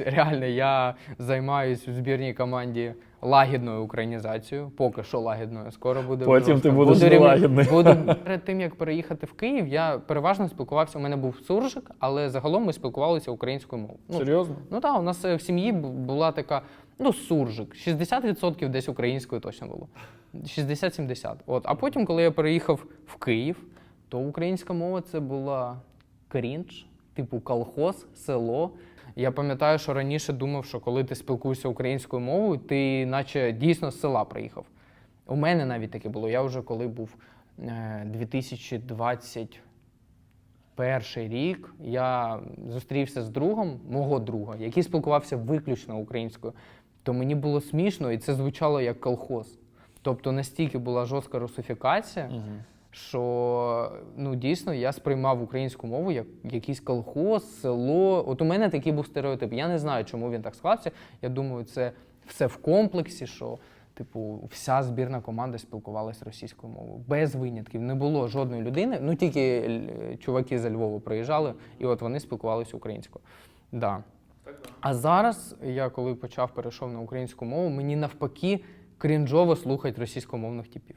Реально, я займаюся в збірній команді лагідною українізацією. Поки що лагідною. Скоро буде Потім ти будеш Буду нелагідний. Буду перед тим як переїхати в Київ, я переважно спілкувався. У мене був суржик, але загалом ми спілкувалися українською мовою. Ну, Серйозно? Ну так, у нас е, в сім'ї була така, ну, суржик. 60% десь українською точно було. 60-70. От. А потім, коли я переїхав в Київ, то українська мова це була крінж, типу колхоз, село. Я пам'ятаю, що раніше думав, що коли ти спілкуєшся українською мовою, ти наче дійсно з села приїхав. У мене навіть таке було. Я вже коли був е, 2020 перший рік я зустрівся з другом, мого друга, який спілкувався виключно українською, то мені було смішно, і це звучало як колхоз. Тобто настільки була жорстка русифікація, що ну, дійсно я сприймав українську мову як якийсь колхоз, село. От у мене такий був стереотип. Я не знаю, чому він так склався. Я думаю, це все в комплексі, що типу вся збірна команда спілкувалася російською мовою. Без винятків. Не було жодної людини. Ну тільки е, чуваки з Львова приїжджали, і от вони спілкувалися українською. Да. А зараз, я коли почав перейшов на українську мову, мені навпаки крінжово слухати російськомовних типів.